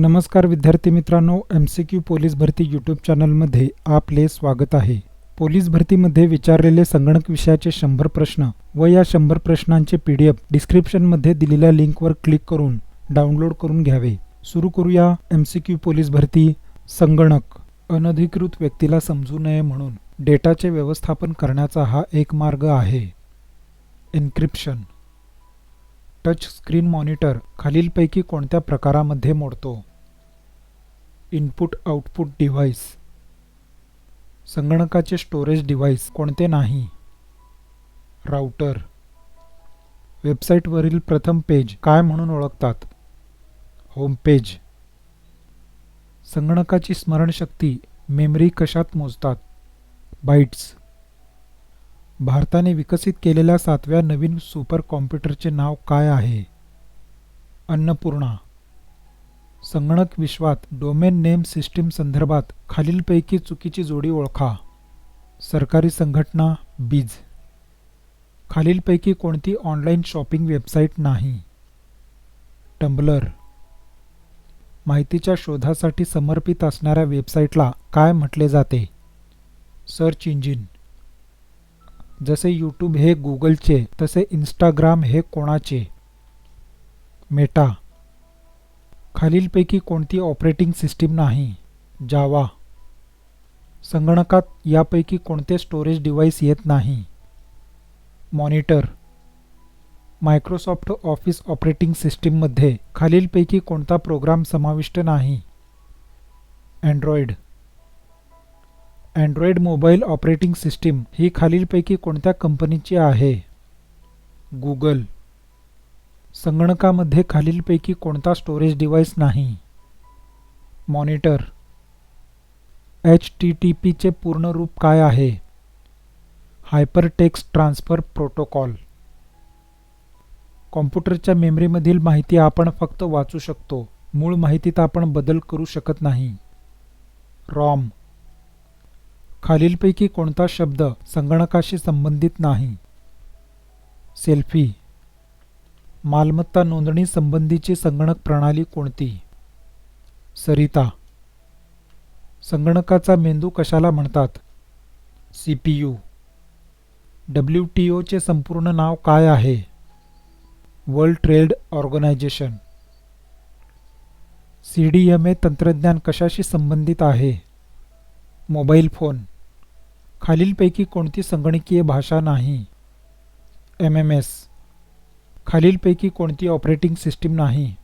नमस्कार विद्यार्थी मित्रांनो एम सी क्यू पोलीस भरती यूट्यूब चॅनलमध्ये आपले स्वागत आहे. पोलीस भरतीमध्ये विचारलेले संगणक विषयाचे शंभर प्रश्न व या शंभर प्रश्नांचे पी डी एफ डिस्क्रिप्शनमध्ये दिलेल्या लिंकवर क्लिक करून डाउनलोड करून घ्यावे. सुरू करूया एम सी क्यू पोलीस भरती संगणक. अनधिकृत व्यक्तीला समजू नये म्हणून डेटाचे व्यवस्थापन करण्याचा हा एक मार्ग आहे. एन्क्रिप्शन टच स्क्रीन मॉनिटर खालीलपैकी कोणत्या प्रकारामध्ये मोडतो? इनपुट आउटपुट डिव्हाइस संगणकाचे स्टोरेज डिव्हाइस कोणते नाही? राउटर वेबसाईटवरील प्रथम पेज काय म्हणून ओळखतात? होम पेज संगणकाची स्मरणशक्ती मेमरी कशात मोजतात? बाईट्स भारताने विकसित केलेल्या सातव्या नवीन सुपर कॉम्प्युटरचे नाव काय आहे? अन्नपूर्णा. संगणक विश्वात डोमेन नेम सिस्टीम संदर्भात खालीलपैकी चुकीची जोडी ओळखा. सरकारी संघटना बीज. खालीलपैकी कोणती ऑनलाईन शॉपिंग वेबसाईट नाही? टंबलर माहितीच्या शोधासाठी समर्पित असणाऱ्या वेबसाईटला काय म्हटले जाते? Search engine. जसे यूट्यूब हे गुगलचे तसे इंस्टाग्राम हे कोणाचे? मेटा खालीलपैकी कोणती ऑपरेटिंग सिस्टीम नाही? जावा. संगणकात यापैकी कोणते स्टोरेज डिव्हाइस येत नाही? मॉनिटर. मायक्रोसॉफ्ट ऑफिस ऑपरेटिंग सिस्टीममध्ये खालीलपैकी कोणता प्रोग्राम समाविष्ट नाही? Android. Android mobile operating system ही खालीलपैकी कोणत्या कंपनीची आहे? गुगल. संगणकामध्ये खालीलपैकी कोणता स्टोरेज डिव्हाइस नाही? मॉनिटर एच टी टी पीचे पूर्ण रूप काय आहे? हायपरटेक्स्ट ट्रान्सफर प्रोटोकॉल कॉम्प्युटरच्या मेमरीमधील माहिती आपण फक्त वाचू शकतो. मूळ माहितीत आपण बदल करू शकत नाही. रॉम खालीलपैकी कोणता शब्द संगणकाशी संबंधित नाही? सेल्फी मालमत्ता नोंदणी संबंधीची संगणक प्रणाली कोणती? सरिता. संगणकाचा मेंदू कशाला म्हणतात? C P U. W T ओचे संपूर्ण नाव काय आहे? World trade organisation. C D M A तंत्रज्ञान कशाशी संबंधित आहे? Mobile phone. खालीलपैकी कोणती संगणकीय भाषा नाही? M M S. खालीलपैकी कोणती ऑपरेटिंग सिस्टीम नाही?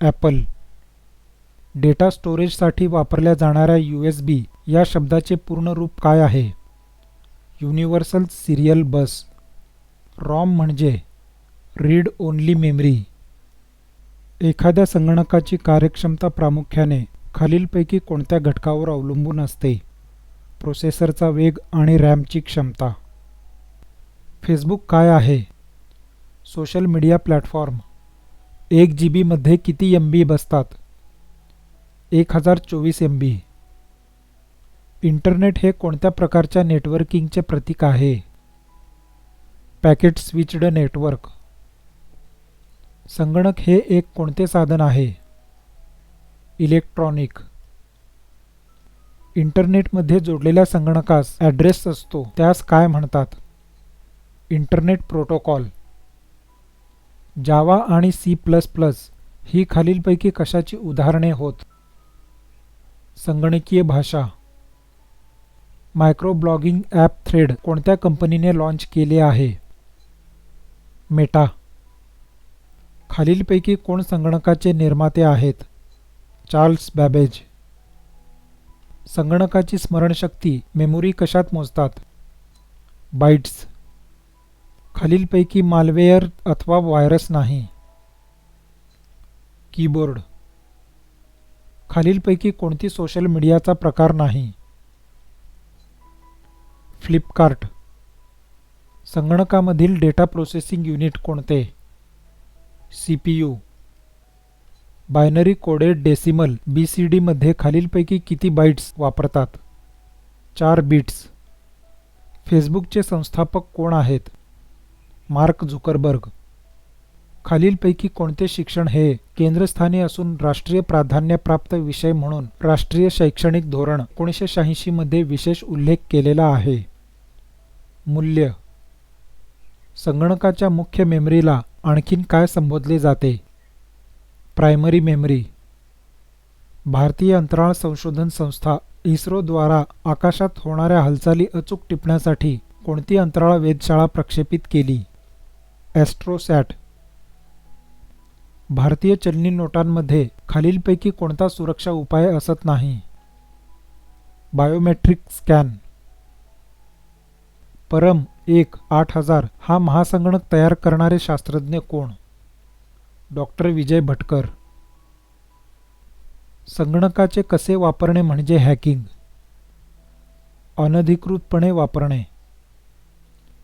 ॲपल. डेटा स्टोरेजसाठी वापरल्या जाणाऱ्या यू एस बी या शब्दाचे पूर्ण रूप काय आहे? Universal serial bus. रॉम म्हणजे रीड ओनली मेमरी. एखाद्या संगणकाची कार्यक्षमता प्रामुख्याने खालीलपैकी कोणत्या घटकावर अवलंबून असते? प्रोसेसरचा वेग आणि रॅमची क्षमता. फेसबुक काय आहे? Social media platform. एक जी बीमध्ये किती एम बी बसतात? एक हजार चोवीस एम बी इंटरनेट हे कोणत्या प्रकारच्या नेटवर्किंगचे प्रतीक आहे? Packet switched network. संगणक हे एक कोणते साधन आहे? इलेक्ट्रॉनिक. इंटरनेटमध्ये जोडलेल्या संगणकास ॲड्रेस असतो त्यास काय म्हणतात? Internet protocol. जावा आणि सी प्लस प्लस ही खालीलपैकी कशाची उदाहरणे होत? संगणकीय भाषा. मायक्रो ब्लॉगिंग ॲप थ्रेड कोणत्या कंपनीने लॉन्च केले आहे? मेटा. खालीलपैकी कोण संगणकाचे निर्माते आहेत? Charles Babbage. संगणकाची स्मरणशक्ती मेमोरी कशात मोजतात? बाईट्स खालीलपैकी मालवेअर अथवा व्हायरस नाही. कीबोर्ड. खालीलपैकी कोणती सोशल मीडियाचा प्रकार नाही. फ्लिपकार्ट. संगणकामधील डेटा प्रोसेसिंग युनिट कोणते? C P U binary coded decimal B C डीमध्ये खालीलपैकी किती बाईट्स वापरतात? चार बीट्स. फेसबुकचे संस्थापक कोण आहेत? Mark Zuckerberg. खालीलपैकी कोणते शिक्षण हे केंद्रस्थानी असून राष्ट्रीय प्राधान्यप्राप्त विषय म्हणून राष्ट्रीय शैक्षणिक धोरण एकोणीसशे शहाऐंशीमध्ये विशेष उल्लेख केलेला आहे. मूल्य. संगणकाच्या मुख्य मेमरीला आणखीन काय संबोधले जाते? Primary memory. भारतीय अंतराळ संशोधन संस्था इस्रोद्वारा आकाशात होणाऱ्या हालचाली अचूक टिपण्यासाठी कोणती अंतराळ वेधशाळा प्रक्षेपित केली? ॲस्ट्रोसॅट. भारतीय चलनी नोटांमध्ये खालीलपैकी कोणता सुरक्षा उपाय असत नाही? Biometric scan. परम एक आठ हजार हा महासंगणक तयार करणारे शास्त्रज्ञ कोण? डॉक्टर विजय भटकर. संगणकाचे कसे वापरणे म्हणजे हॅकिंग? अनधिकृतपणे वापरणे.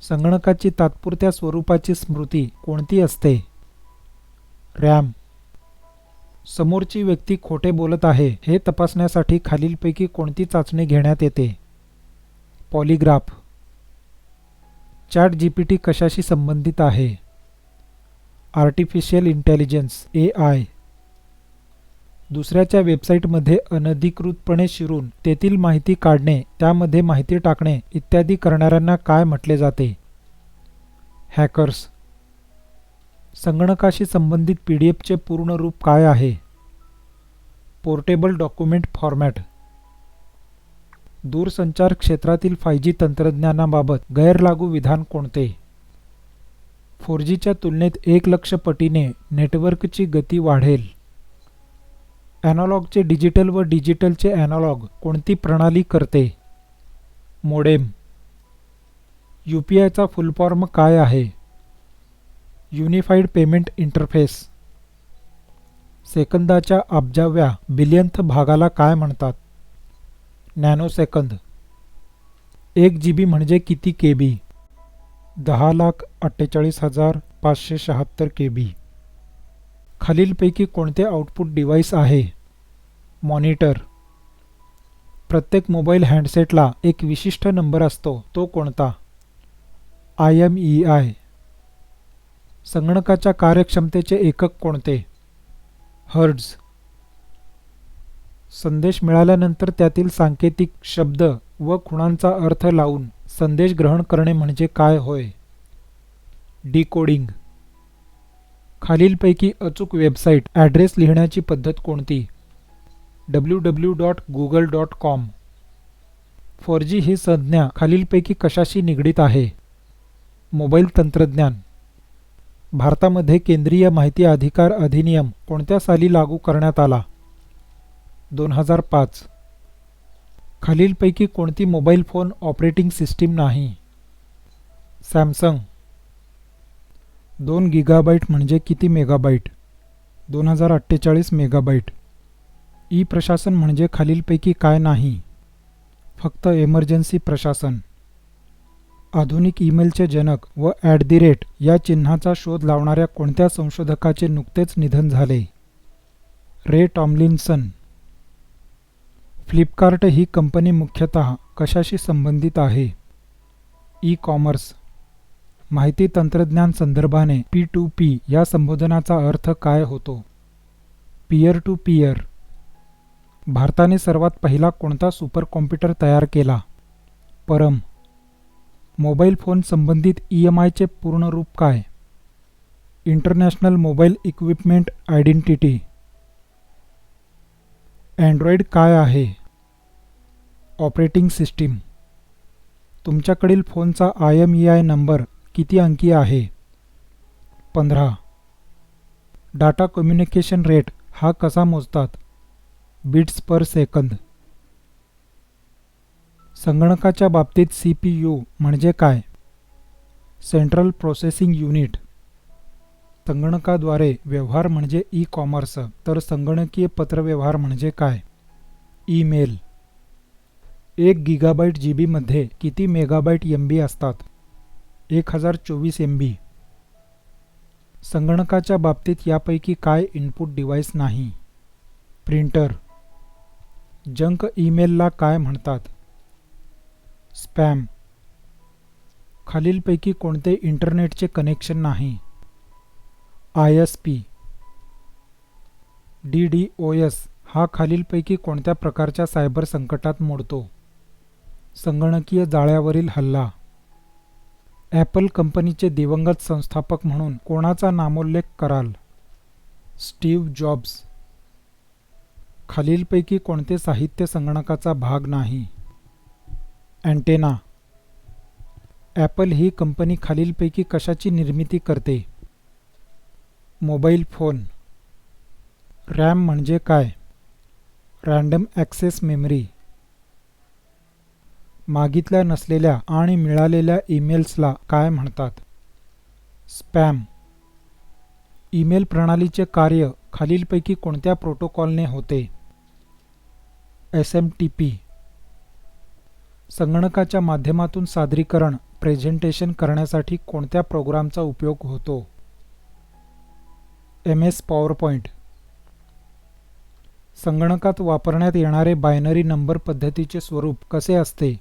संगणकाची तात्पुरत्या स्वरूपाची स्मृती कोणती असते? रॅम. समोरची व्यक्ती खोटे बोलत आहे हे तपासण्यासाठी खालीलपैकी कोणती चाचणी घेण्यात येते? पॉलिग्राफ. चॅट जीपीटी कशाशी संबंधित आहे? Artificial intelligence A I. दुसऱ्याच्या वेबसाईटमध्ये अनधिकृतपणे शिरून तेथील माहिती काढणे त्यामध्ये माहिती टाकणे इत्यादी करणाऱ्यांना काय म्हटले जाते? हॅकर्स. संगणकाशी संबंधित पी डी एफचे पूर्ण रूप काय आहे? Portable document format. दूरसंचार क्षेत्रातील फाय जी तंत्रज्ञानाबाबत गैरलागू विधान कोणते? फोर जीच्या तुलनेत एक लक्ष पटीने नेटवर्कची गती वाढेल. ॲनालॉगचे डिजिटल व डिजिटलचे ॲनालॉग कोणती प्रणाली करते? मोडेम. यू पी आयचा फुलफॉर्म काय आहे? युनिफाईड पेमेंट इंटरफेस सेकंदाच्या अब्जाव्या बिलियंथ भागाला काय म्हणतात? नॅनो सेकंद एक जी बी म्हणजे किती के बी दहा लाख अठ्ठेचाळीस हजार पाचशे शहात्तर के बी खालीलपैकी कोणते आउटपुट डिव्हाइस आहे? मॉनिटर. प्रत्येक मोबाईल हँडसेटला एक विशिष्ट नंबर असतो तो कोणता? I M E I. संगणकाच्या कार्यक्षमतेचे एकक कोणते? हर्ड्स संदेश मिळाल्यानंतर त्यातील सांकेतिक शब्द व खुणांचा अर्थ लावून संदेश ग्रहण करणे म्हणजे काय होय? डिकोडिंग. खालीलपैकी अचूक वेबसाईट ॲड्रेस लिहिण्याची पद्धत कोणती? W W dot Google dot com four G ही संज्ञा खालीलपैकी कशाशी निगडीत आहे? मोबाईल तंत्रज्ञान. भारतामध्ये केंद्रीय माहिती अधिकार अधिनियम कोणत्या साली लागू करण्यात आला? दोन हजार पाच. खालीलपैकी कोणती मोबाईल फोन ऑपरेटिंग सिस्टीम नाही? सॅमसंग. दोन गिगाबाईट म्हणजे किती मेगाबाईट दोन हजार अठ्ठेचाळीस मेगाबाईट ई प्रशासन म्हणजे खालीलपैकी काय नाही. फक्त एमर्जन्सी प्रशासन. आधुनिक ईमेलचे जनक व ॲट दी रेट या चिन्हाचा शोध लावणाऱ्या कोणत्या संशोधकाचे नुकतेच निधन झाले? रे टॉमलिन्सन. फ्लिपकार्ट ही कंपनी मुख्यतः कशाशी संबंधित आहे? ई कॉमर्स माहिती तंत्रज्ञान संदर्भाने पी टू पी या संबोधनाचा अर्थ काय होतो? Peer to peer. भारताने सर्वात पहिला कोणता सुपर कॉम्प्युटर तयार केला? परम. मोबाईल फोन संबंधित ई एम आयचे पूर्ण रूप काय? International mobile equipment identity. Android काय आहे? Operating system. तुमच्याकडील फोनचा I M E I number किती अंकी आहे? पंधरा. डाटा कम्युनिकेशन रेट हा कसा मोजतात? बिट्स पर सेकंद संगणकाच्या बाबतीत सी पी यू म्हणजे काय? सेंट्रल प्रोसेसिंग युनिट संगणकाद्वारे व्यवहार म्हणजे ई कॉमर्स तर संगणकीय पत्रव्यवहार म्हणजे काय? ईमेल. एक गिगाबाईट जी बीमध्ये किती मेगाबाईट एम बी असतात? एक हजार चोवीस एम बी संगणकाच्या बाबतीत यापैकी काय इनपुट डिव्हाइस नाही? प्रिंटर जंक ईमेलला काय म्हणतात? स्पॅम. खालीलपैकी कोणते इंटरनेटचे कनेक्शन नाही? I S P. D D O S हा खालीलपैकी कोणत्या प्रकारच्या सायबर संकटात मोडतो? संगणकीय जाळ्यावरील हल्ला. ॲपल कंपनीचे दिवंगत संस्थापक म्हणून कोणाचा नामोल्लेख कराल? Steve Jobs. खालीलपैकी कोणते साहित्य संगणकाचा भाग नाही? अँटेना. ॲपल ही कंपनी खालीलपैकी कशाची निर्मिती करते? Mobile phone. रॅम म्हणजे काय? Random access memory. मागितल्या नसलेल्या आणि मिळालेल्या ईमेल्सला काय म्हणतात? स्पॅम. ईमेल प्रणालीचे कार्य खालीलपैकी कोणत्या प्रोटोकॉलने होते? एस एम टी पी संगणकाच्या माध्यमातून सादरीकरण प्रेझेंटेशन करण्यासाठी कोणत्या प्रोग्रामचा उपयोग होतो? एम एस पॉवरपॉईंट संगणकात वापरण्यात येणारे बायनरी नंबर पद्धतीचे स्वरूप कसे असते?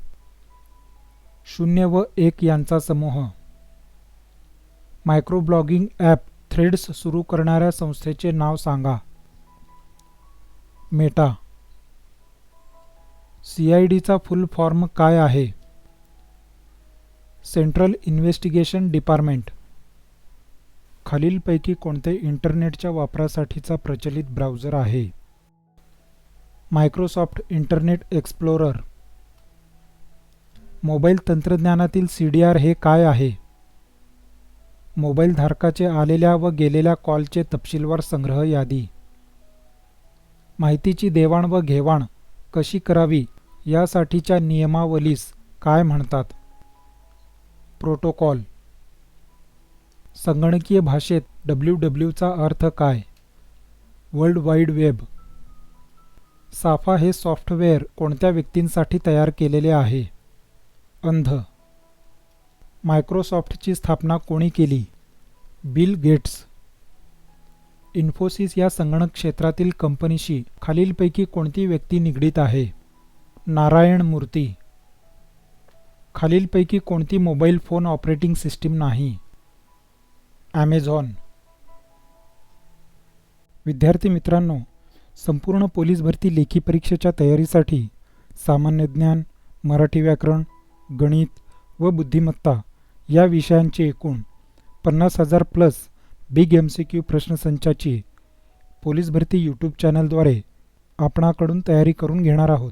शून्य व एक यांचा समूह. मायक्रोब्लॉगिंग ॲप थ्रेड्स सुरू करणाऱ्या संस्थेचे नाव सांगा. मेटा. सी आय डीचा फुल फॉर्म काय आहे? Central investigation department. खालीलपैकी कोणते इंटरनेटच्या वापरासाठीचा प्रचलित ब्राउझर आहे? Microsoft Internet Explorer. मोबाईल तंत्रज्ञानातील सी डी आर हे काय आहे? मोबाईल धारकाचे आलेल्या व गेलेल्या कॉलचे तपशीलवार संग्रह यादी. माहितीची देवाण व घेवाण कशी करावी? यासाठीच्या नियमावलीस काय म्हणतात? प्रोटोकॉल. संगणकीय भाषेत डब्ल्यू डब्ल्यूचा अर्थ काय? World wide web. साफा हे सॉफ्टवेअर कोणत्या व्यक्तींसाठी तयार केलेले आहे? अंध. मायक्रोसॉफ्टची स्थापना कोणी केली? Bill Gates. इन्फोसिस या संगणक क्षेत्रातील कंपनीशी खालीलपैकी कोणती व्यक्ती निगडीत आहे? नारायण मूर्ती खालीलपैकी कोणती मोबाईल फोन ऑपरेटिंग सिस्टीम नाही? ॲमेझॉन विद्यार्थी मित्रांनो संपूर्ण पोलीस भरती लेखी परीक्षेच्या तयारीसाठी सामान्य ज्ञान मराठी व्याकरण गणित व बुद्धिमत्ता या विषयांचे एकूण पन्नास हजार plus big M C Q प्रश्नसंचाची police भरती यूट्यूब चॅनलद्वारे आपणाकडून तयारी करून घेणार आहोत.